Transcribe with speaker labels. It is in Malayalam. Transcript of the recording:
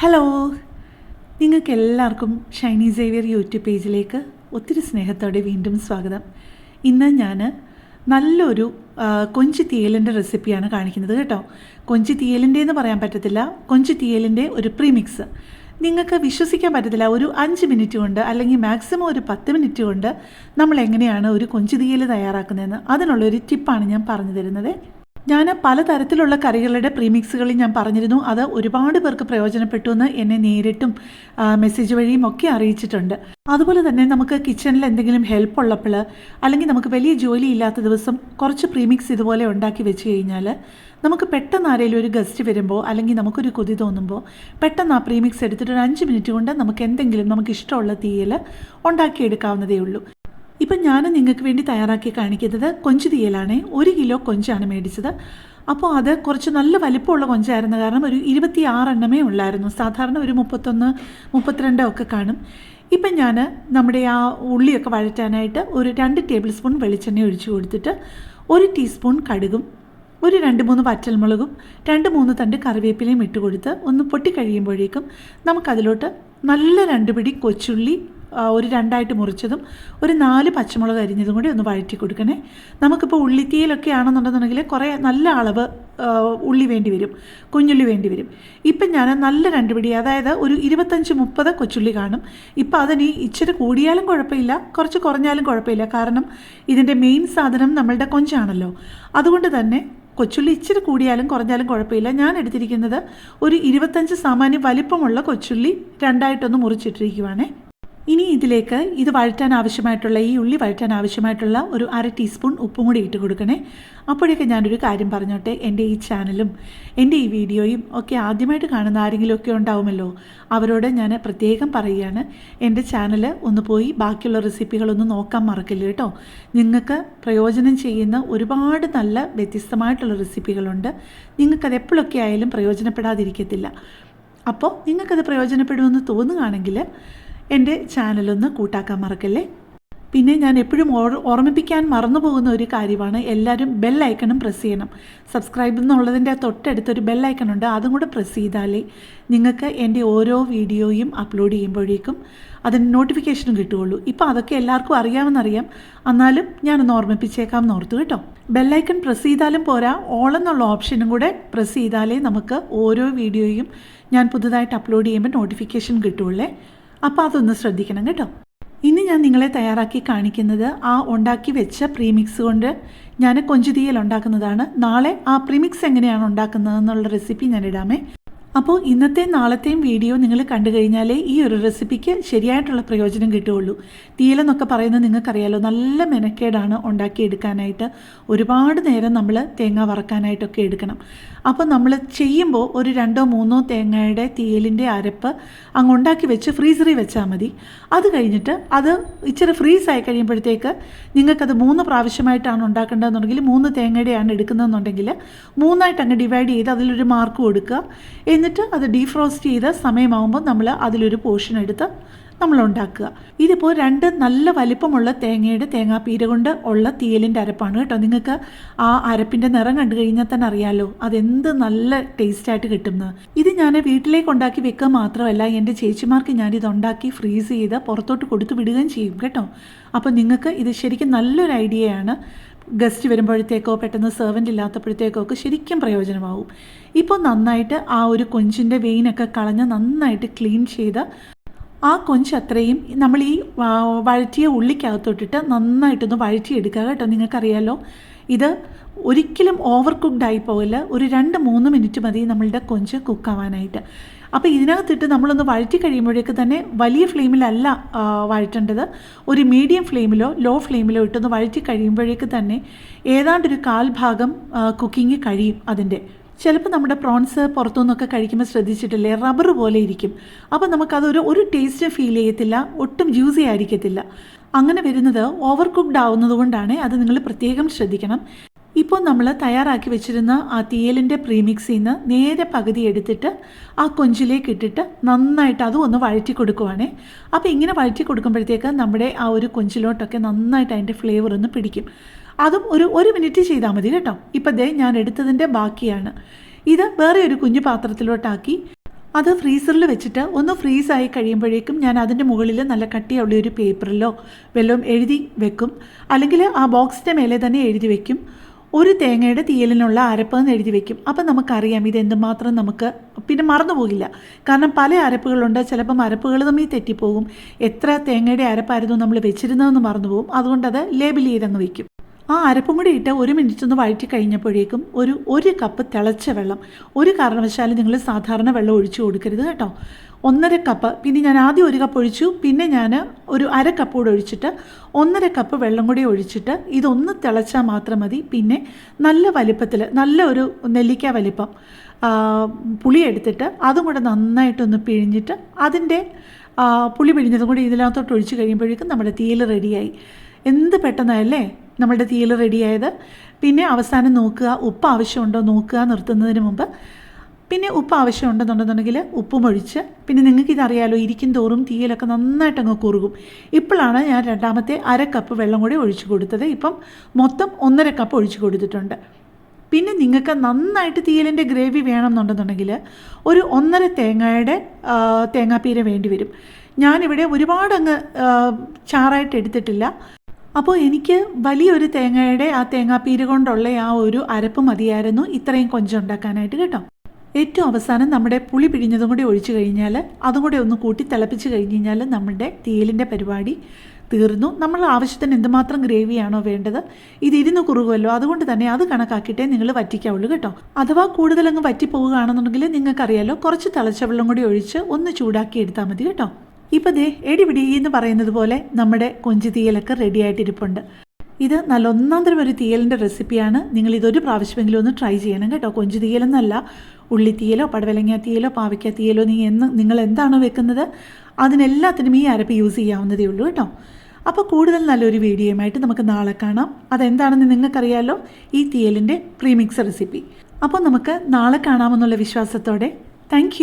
Speaker 1: ഹലോ നിങ്ങൾക്ക് എല്ലാവർക്കും ഷൈനി സേവിയർ യൂട്യൂബ് പേജിലേക്ക് ഒത്തിരി സ്നേഹത്തോടെ വീണ്ടും സ്വാഗതം. ഇന്ന് ഞാൻ നല്ലൊരു കൊഞ്ചി തീയലിന്റെ റെസിപ്പിയാണ് കാണിക്കുന്നത് കേട്ടോ. കൊഞ്ച് തീയലിന്റെ എന്ന് പറയാൻ പറ്റത്തില്ല. കൊഞ്ച് തീയലിന്റെ ഒരു പ്രീമിക്സ് നിങ്ങൾക്ക് വിശ്വസിക്കാൻ പറ്റത്തില്ല. ഒരു അഞ്ച് മിനിറ്റ് കൊണ്ട് അല്ലെങ്കിൽ മാക്സിമം ഒരു പത്ത് മിനിറ്റ് കൊണ്ട് നമ്മൾ എങ്ങനെയാണ് ഒരു കൊഞ്ച് തീയൽ തയ്യാറാക്കുന്നതെന്ന്. അതിനുള്ളൊരു ടിപ്പാണ് ഞാൻ പറഞ്ഞു തരുന്നത്. ഞാൻ പലതരത്തിലുള്ള കറികളുടെ പ്രീമിക്സുകളിൽ ഞാൻ പറഞ്ഞിരുന്നു. അത് ഒരുപാട് പേർക്ക് പ്രയോജനപ്പെട്ടു എന്ന് എന്നെ നേരിട്ടും മെസ്സേജ് വഴിയും ഒക്കെ അറിയിച്ചിട്ടുണ്ട്. അതുപോലെ തന്നെ നമുക്ക് കിച്ചണിൽ എന്തെങ്കിലും ഹെൽപ്പ് ഉള്ളപ്പോൾ അല്ലെങ്കിൽ നമുക്ക് വലിയ ജോലി ഇല്ലാത്ത ദിവസം കുറച്ച് പ്രീമിക്സ് ഇതുപോലെ ഉണ്ടാക്കി വെച്ച് കഴിഞ്ഞാൽ നമുക്ക് പെട്ടെന്ന് ആരെങ്കിലും ഒരു ഗസ്റ്റ് വരുമ്പോൾ അല്ലെങ്കിൽ നമുക്കൊരു കൊതി തോന്നുമ്പോൾ പെട്ടെന്ന് ആ പ്രീമിക്സ് എടുത്തിട്ട് ഒരു അഞ്ച് മിനിറ്റ് കൊണ്ട് നമുക്ക് എന്തെങ്കിലും നമുക്ക് ഇഷ്ടമുള്ള തീയൽ ഉണ്ടാക്കിയെടുക്കാവുന്നതേ ഉള്ളൂ. ഇപ്പം ഞാൻ നിങ്ങൾക്ക് വേണ്ടി തയ്യാറാക്കി കാണിക്കുന്നത് കൊഞ്ച് തീയലാണേ ഒരു കിലോ കൊഞ്ചാണ് മേടിച്ചത്. അപ്പോൾ അത് കുറച്ച് നല്ല വലിപ്പമുള്ള കൊഞ്ചായിരുന്നു. കാരണം ഒരു ഇരുപത്തി ആറെണ്ണമേ ഉള്ളായിരുന്നു. സാധാരണ ഒരു മുപ്പത്തൊന്ന് മുപ്പത്തിരണ്ടോ ഒക്കെ കാണും. ഇപ്പം ഞാൻ നമ്മുടെ ആ ഉള്ളിയൊക്കെ വഴറ്റാനായിട്ട് ഒരു രണ്ട് ടേബിൾ സ്പൂൺ വെളിച്ചെണ്ണ ഒഴിച്ചു കൊടുത്തിട്ട് ഒരു ടീസ്പൂൺ കടുകും ഒരു രണ്ട് മൂന്ന് വറ്റൽമുളകും രണ്ട് മൂന്ന് തണ്ട് കറിവേപ്പിലയും ഇട്ട് കൊടുത്ത് ഒന്ന് പൊട്ടിക്കഴിയുമ്പോഴേക്കും നമുക്കതിലോട്ട് നല്ല രണ്ട് പിടി കൊച്ചുള്ളി ഒരു രണ്ടായിട്ട് മുറിച്ചതും ഒരു നാല് പച്ചമുളക് അരിഞ്ഞതും കൂടി ഒന്ന് വഴറ്റി കൊടുക്കണേ. നമുക്കിപ്പോൾ ഉള്ളിത്തീയിലൊക്കെ ആണെന്നുണ്ടെന്നുണ്ടെങ്കിൽ കുറേ നല്ല അളവ് ഉള്ളി വേണ്ടി വരും കുഞ്ഞുള്ളി വേണ്ടി വരും. ഇപ്പം ഞാൻ നല്ല രണ്ട് പിടി അതായത് ഒരു ഇരുപത്തഞ്ച് മുപ്പത് കൊച്ചുള്ളി കാണും. ഇപ്പം അതിന് ഇച്ചിരി കൂടിയാലും കുഴപ്പമില്ല കുറച്ച് കുറഞ്ഞാലും കുഴപ്പമില്ല. കാരണം ഇതിന്റെ മെയിൻ സാധനം നമ്മളുടെ കൊഞ്ചാണല്ലോ. അതുകൊണ്ട് തന്നെ കൊച്ചുള്ളി ഇച്ചിരി കൂടിയാലും കുറഞ്ഞാലും കുഴപ്പമില്ല. ഞാൻ എടുത്തിരിക്കുന്നത് ഒരു ഇരുപത്തഞ്ച് സാമാന്യം വലിപ്പമുള്ള കൊച്ചുള്ളി രണ്ടായിട്ടൊന്ന് മുറിച്ചിട്ടിരിക്കുവാണേ. ഇനി ഇതിലേക്ക് ഇത് വഴറ്റാൻ ആവശ്യമായിട്ടുള്ള ഈ ഉള്ളി വഴറ്റാൻ ആവശ്യമായിട്ടുള്ള ഒരു അര ടീസ്പൂൺ ഉപ്പും കൂടി ഇട്ട് കൊടുക്കണേ. അപ്പോഴേക്ക് ഞാനൊരു കാര്യം പറഞ്ഞോട്ടെ എന്റെ ഈ ചാനലും എന്റെ ഈ വീഡിയോയും ഒക്കെ ആദ്യമായിട്ട് കാണുന്ന ആരെങ്കിലും ഒക്കെ ഉണ്ടാവുമല്ലോ അവരോട് ഞാൻ പ്രത്യേകം പറയുകയാണ്. എന്റെ ചാനൽ ഒന്ന് പോയി ബാക്കിയുള്ള റെസിപ്പികളൊന്ന് നോക്കാൻ മറക്കില്ല കേട്ടോ. നിങ്ങൾക്ക് പ്രയോജനം ചെയ്യുന്ന ഒരുപാട് നല്ല വ്യത്യസ്തമായിട്ടുള്ള റെസിപ്പികളുണ്ട് നിങ്ങൾക്കത് എപ്പോഴൊക്കെ ആയാലും പ്രയോജനപ്പെടാതിരിക്കത്തില്ല. അപ്പോൾ നിങ്ങൾക്കത് പ്രയോജനപ്പെടുമെന്ന് തോന്നുകയാണെങ്കിൽ എന്റെ ചാനലൊന്ന് കൂട്ടാക്കാൻ മറക്കല്ലേ? പിന്നെ ഞാൻ എപ്പോഴും ഓർ ഓർമ്മിപ്പിക്കാൻ മറന്നു പോകുന്ന ഒരു കാര്യമാണ് എല്ലാവരും ബെൽ ഐക്കണും പ്രസ് ചെയ്യണം. സബ്സ്ക്രൈബ് എന്നുള്ളതിന്റെ തൊട്ടടുത്തൊരു ബെൽ ഐക്കൺ ഉണ്ട് അതും കൂടെ പ്രസ് ചെയ്താലേ നിങ്ങൾക്ക് എന്റെ ഓരോ വീഡിയോയും അപ്ലോഡ് ചെയ്യുമ്പോഴേക്കും അതിന് നോട്ടിഫിക്കേഷനും കിട്ടുകയുള്ളൂ. ഇപ്പോൾ അതൊക്കെ എല്ലാവർക്കും അറിയാമെന്നറിയാം. എന്നാലും ഞാനൊന്ന് ഓർമ്മിപ്പിച്ചേക്കാം എന്ന് ഓർത്തു കേട്ടോ. ബെല്ലൈക്കൺ പ്രസ് ചെയ്താലും പോരാ ഓൾ എന്നുള്ള ഓപ്ഷനും കൂടെ പ്രസ് ചെയ്താലേ നമുക്ക് ഓരോ വീഡിയോയും ഞാൻ പുതുതായിട്ട് അപ്ലോഡ് ചെയ്യുമ്പോൾ നോട്ടിഫിക്കേഷൻ കിട്ടുള്ളേ അപ്പോൾ അതൊന്ന് ശ്രദ്ധിക്കണം കേട്ടോ. ഇനി ഞാൻ നിങ്ങളെ തയ്യാറാക്കി കാണിക്കുന്നത് ആ ഉണ്ടാക്കി വെച്ച പ്രീമിക്സ് കൊണ്ട് ഞാൻ കൊഞ്ചുതീയൽ ഉണ്ടാക്കുന്നതാണ്. നാളെ ആ പ്രീമിക്സ് എങ്ങനെയാണ് ഉണ്ടാക്കുന്നത് എന്നുള്ള റെസിപ്പി ഞാൻ ഇടാമേ. അപ്പോൾ ഇന്നത്തെ നാളത്തെയും വീഡിയോ നിങ്ങൾ കണ്ടു കഴിഞ്ഞാലേ ഈ ഒരു റെസിപ്പിക്ക് ശരിയായിട്ടുള്ള പ്രയോജനം കിട്ടുകയുള്ളൂ. തീയലെന്നൊക്കെ പറയുന്നത് നിങ്ങൾക്കറിയാലോ നല്ല മെനക്കേടാണ് ഉണ്ടാക്കിയെടുക്കാനായിട്ട്. ഒരുപാട് നേരം നമ്മൾ തേങ്ങ വറക്കാനായിട്ടൊക്കെ എടുക്കണം. അപ്പോൾ നമ്മൾ ചെയ്യുമ്പോൾ ഒരു രണ്ടോ മൂന്നോ തേങ്ങയുടെ തീയലിന്റെ അരപ്പ് അങ്ങ് ഉണ്ടാക്കി വെച്ച് ഫ്രീസറിൽ വെച്ചാൽ മതി. അത് കഴിഞ്ഞിട്ട് അത് ഇച്ചിരി ഫ്രീസ് ആയി കഴിയുമ്പോഴത്തേക്ക് നിങ്ങൾക്കത് മൂന്ന് പ്രാവശ്യമായിട്ടാണ് ഉണ്ടാക്കേണ്ടതെന്നുണ്ടെങ്കിൽ മൂന്ന് തേങ്ങയുടെയാണ് എടുക്കുന്നതെന്നുണ്ടെങ്കിൽ മൂന്നായിട്ട് അങ്ങ് ഡിവൈഡ് ചെയ്ത് അതിലൊരു മാർക്ക് കൊടുക്കുക. എന്നിട്ട് അത് ഡീഫ്രോസ്റ്റ് ചെയ്ത സമയമാകുമ്പോൾ നമ്മൾ അതിലൊരു പോർഷൻ എടുത്ത് നമ്മൾ ഉണ്ടാക്കുക ഇതിപ്പോൾ രണ്ട് നല്ല വലിപ്പമുള്ള തേങ്ങയുടെ തേങ്ങാപ്പീര കൊണ്ട് ഉള്ള തീയലിന്റെ അരപ്പാണ് കേട്ടോ. നിങ്ങൾക്ക് ആ അരപ്പിന്റെ നിറം കണ്ടു കഴിഞ്ഞാൽ തന്നെ അറിയാമല്ലോ അതെന്ത് നല്ല ടേസ്റ്റായിട്ട് കിട്ടുന്നത്. ഇത് ഞാൻ വീട്ടിലേക്ക് ഉണ്ടാക്കി വെക്കുക മാത്രമല്ല എന്റെ ചേച്ചിമാർക്ക് ഞാനിത് ഉണ്ടാക്കി ഫ്രീസ് ചെയ്ത് പുറത്തോട്ട് കൊടുത്തു വിടുകയും ചെയ്യും കേട്ടോ. അപ്പോൾ നിങ്ങൾക്ക് ഇത് ശരിക്കും നല്ലൊരു ഐഡിയയാണ് ഗസ്റ്റ് വരുമ്പോഴത്തേക്കോ പെട്ടെന്ന് സെർവന്റ് ഇല്ലാത്തപ്പോഴത്തേക്കോ ഒക്കെ ശരിക്കും പ്രയോജനമാവും. ഇപ്പോൾ നന്നായിട്ട് ആ ഒരു കൊഞ്ചിന്റെ വെയിനൊക്കെ കളഞ്ഞ് നന്നായിട്ട് ക്ലീൻ ചെയ്ത് ആ കൊഞ്ച് അത്രയും നമ്മൾ ഈ വഴറ്റിയ ഉള്ളിക്കകത്തോട്ടിട്ട് നന്നായിട്ടൊന്ന് വഴറ്റിയെടുക്കുക കേട്ടോ. നിങ്ങൾക്കറിയാലോ ഇത് ഒരിക്കലും ഓവർ കുക്ക്ഡ് ആയി പോകില്ല. ഒരു രണ്ട് മൂന്ന് മിനിറ്റ് മതി നമ്മളുടെ കൊഞ്ച് കുക്കാവാനായിട്ട് അപ്പോൾ ഇതിനകത്തിട്ട് നമ്മളൊന്ന് വഴറ്റി കഴിയുമ്പോഴേക്ക് തന്നെ വലിയ ഫ്ലെയിമിലല്ല വഴറ്റേണ്ടത്. ഒരു മീഡിയം ഫ്ലെയിമിലോ ലോ ഫ്ലെയിമിലോ ഇട്ടൊന്ന് വഴറ്റി കഴിയുമ്പോഴേക്ക് തന്നെ ഏതാണ്ടൊരു കാൽ ഭാഗം കുക്കിംഗ് കഴിയും അതിന്റെ. ചിലപ്പോൾ നമ്മുടെ പ്രോൺസ് പുറത്തുനിന്നൊക്കെ കഴിക്കുമ്പോൾ ശ്രദ്ധിച്ചിട്ടില്ലേ റബ്ബർ പോലെ ഇരിക്കും. അപ്പോൾ നമുക്കതൊരു ഒരു ടേസ്റ്റ് ഫീൽ ചെയ്യത്തില്ല ഒട്ടും ജ്യൂസി ആയിരിക്കത്തില്ല. അങ്ങനെ വരുന്നത് ഓവർ കുക്ക്ഡ് ആവുന്നത് കൊണ്ടാണ് അത് നിങ്ങൾ പ്രത്യേകം ശ്രദ്ധിക്കണം. ഇപ്പോൾ നമ്മൾ തയ്യാറാക്കി വെച്ചിരുന്ന ആ തീയലിന്റെ പ്രീമിക്സിൽ നിന്ന് നേരെ പകുതി എടുത്തിട്ട് ആ കൊഞ്ചിലേക്ക് ഇട്ടിട്ട് നന്നായിട്ട് അതും ഒന്ന് വഴറ്റി കൊടുക്കുവാണേ. അപ്പോൾ ഇങ്ങനെ വഴറ്റി കൊടുക്കുമ്പോഴത്തേക്ക് നമ്മുടെ ആ ഒരു കൊഞ്ചിലോട്ടൊക്കെ നന്നായിട്ട് അതിന്റെ ഫ്ലേവർ ഒന്ന് പിടിക്കും. അതും ഒരു ഒരു മിനിറ്റ് ചെയ്താൽ മതി കേട്ടോ. ഇപ്പം ദേ ഞാൻ എടുത്തതിന്റെ ബാക്കിയാണ്. ഇത് വേറെ ഒരു കുഞ്ഞു പാത്രത്തിലോട്ടാക്കി അത് ഫ്രീസറിൽ വെച്ചിട്ട് ഒന്ന് ഫ്രീസായി കഴിയുമ്പോഴേക്കും ഞാൻ അതിന്റെ മുകളിൽ നല്ല കട്ടിയുള്ള ഒരു പേപ്പറിലോ വല്ലതും എഴുതി വെക്കും. അല്ലെങ്കിൽ ആ ബോക്സിന്റെ മേലെ തന്നെ എഴുതി വെക്കും. ഒരു തേങ്ങയുടെ തീയലിനുള്ള അരപ്പെന്ന് എഴുതി വെക്കും. അപ്പം നമുക്കറിയാം ഇത് എന്തുമാത്രം നമുക്ക് പിന്നെ മറന്നു പോകില്ല കാരണം പല അരപ്പുകളുണ്ട് ചിലപ്പം അരപ്പുകൾ തമ്മിൽ തെറ്റിപ്പോകും. എത്ര തേങ്ങയുടെ അരപ്പായിരുന്നു നമ്മൾ വെച്ചിരുന്നതെന്ന് മറന്നുപോകും. അതുകൊണ്ട് അത് ലേബിൾ ചെയ്തങ്ങ് വെക്കും. ആ അരപ്പും കൂടി ഇട്ട് ഒരു മിനിറ്റ് ഒന്ന് വഴറ്റി കഴിഞ്ഞപ്പോഴേക്കും ഒരു ഒരു കപ്പ് തിളച്ച വെള്ളം. ഒരു കാരണവശാലും നിങ്ങൾ സാധാരണ വെള്ളം ഒഴിച്ചു കൊടുക്കരുത് കേട്ടോ. ഒന്നര കപ്പ് പിന്നെ ഞാൻ ആദ്യം ഒരു കപ്പ് ഒഴിച്ചു പിന്നെ ഞാൻ ഒരു അര കപ്പ് കൂടെ ഒഴിച്ചിട്ട് ഒന്നര കപ്പ് വെള്ളം കൂടി ഒഴിച്ചിട്ട് ഇതൊന്ന് തിളച്ചാൽ മാത്രം മതി. പിന്നെ നല്ല വലിപ്പത്തിൽ നല്ല ഒരു നെല്ലിക്ക വലിപ്പം പുളി എടുത്തിട്ട് അതും കൂടെ നന്നായിട്ടൊന്ന് പിഴിഞ്ഞിട്ട് അതിന്റെ പുളി പിഴിഞ്ഞതും കൂടി ഇതിനകത്തോട്ട് ഒഴിച്ച് കഴിയുമ്പോഴേക്കും നമ്മുടെ തീയിൽ റെഡിയായി എന്ത് പെട്ടെന്നല്ലേ നമ്മുടെ തീയിൽ റെഡിയായത് പിന്നെ അവസാനം നോക്കുക ഉപ്പ് ആവശ്യമുണ്ടോ നോക്കുക നിർത്തുന്നതിന് മുമ്പ്. പിന്നെ ഉപ്പ് ആവശ്യമുണ്ടെന്നുണ്ടെന്നുണ്ടെങ്കിൽ ഉപ്പും ഒഴിച്ച്. പിന്നെ നിങ്ങൾക്ക് ഇതറിയാലോ ഇരിക്കും തോറും തീയിലൊക്കെ നന്നായിട്ട് അങ്ങ് കുറുകും. ഇപ്പോഴാണ് ഞാൻ രണ്ടാമത്തെ അര കപ്പ് വെള്ളം കൂടി ഒഴിച്ചു കൊടുത്തത്. ഇപ്പം മൊത്തം ഒന്നര കപ്പ് ഒഴിച്ചു കൊടുത്തിട്ടുണ്ട്. പിന്നെ നിങ്ങൾക്ക് നന്നായിട്ട് തീയലിന്റെ ഗ്രേവി വേണമെന്നുണ്ടെന്നുണ്ടെങ്കിൽ ഒരു ഒന്നര തേങ്ങയുടെ തേങ്ങാപ്പീര വേണ്ടി വരും. ഞാനിവിടെ ഒരുപാടങ്ങ് ചാറായിട്ട് എടുത്തിട്ടില്ല. അപ്പോൾ എനിക്ക് വലിയൊരു തേങ്ങയുടെ ആ തേങ്ങാപ്പീര് കൊണ്ടുള്ള ആ ഒരു അരപ്പ് മതിയായിരുന്നു ഇത്രയും കൊഞ്ചം ഉണ്ടാക്കാനായിട്ട് കേട്ടോ. ഏറ്റവും അവസാനം നമ്മുടെ പുളി പിഴിഞ്ഞതും കൂടി ഒഴിച്ചു കഴിഞ്ഞാൽ അതും കൂടി ഒന്ന് കൂട്ടി തിളപ്പിച്ച് കഴിഞ്ഞ് കഴിഞ്ഞാൽ നമ്മുടെ തേലിന്റെ പരിപാടി തീർന്നു. നമ്മൾ ആവശ്യത്തിന് എന്തുമാത്രം ഗ്രേവിയാണോ വേണ്ടത് ഇത് ഇരുന്ന് കുറുകുമല്ലോ. അതുകൊണ്ട് തന്നെ അത് കണക്കാക്കിയിട്ടേ നിങ്ങൾ വറ്റിക്കാവുള്ളൂ കേട്ടോ. അഥവാ കൂടുതലങ്ങ് വറ്റിപ്പോവുകയാണെന്നുണ്ടെങ്കിൽ വറ്റി പോവുകയാണെന്നുണ്ടെങ്കിൽ നിങ്ങൾക്കറിയാലോ കുറച്ച് തിളച്ച വെള്ളം കൂടി ഒഴിച്ച് ഒന്ന് ചൂടാക്കി എടുത്താൽ മതി കേട്ടോ. ഇപ്പം ദേ എടിപിടി എന്ന് പറയുന്നത് പോലെ നമ്മുടെ കൊഞ്ച് തീയലൊക്കെ റെഡി ആയിട്ടിരിപ്പുണ്ട്. ഇത് നല്ല ഒന്നാം തരം ഒരു തീയലിന്റെ റെസിപ്പിയാണ് നിങ്ങൾ ഇതൊരു പ്രാവശ്യമെങ്കിലും ഒന്ന് ട്രൈ ചെയ്യണം കേട്ടോ. കൊഞ്ച് തീയലെന്നല്ല ഉള്ളി തീയലോ പടവലങ്ങ തീയലോ പാവയ്ക്ക തീയലോ നീ എന്ന് നിങ്ങൾ എന്താണോ വെക്കുന്നത് അതിനെല്ലാത്തിനും ഈ അരപ്പ് യൂസ് ചെയ്യാവുന്നതേ ഉള്ളൂ കേട്ടോ. അപ്പോൾ കൂടുതൽ നല്ലൊരു വീഡിയോയുമായിട്ട് നമുക്ക് നാളെ കാണാം. അതെന്താണെന്ന് നിങ്ങൾക്കറിയാലോ? ഈ തീയലിന്റെ പ്രീമിക്സ് റെസിപ്പി അപ്പോൾ നമുക്ക് നാളെ കാണാമെന്നുള്ള വിശ്വാസത്തോടെ താങ്ക്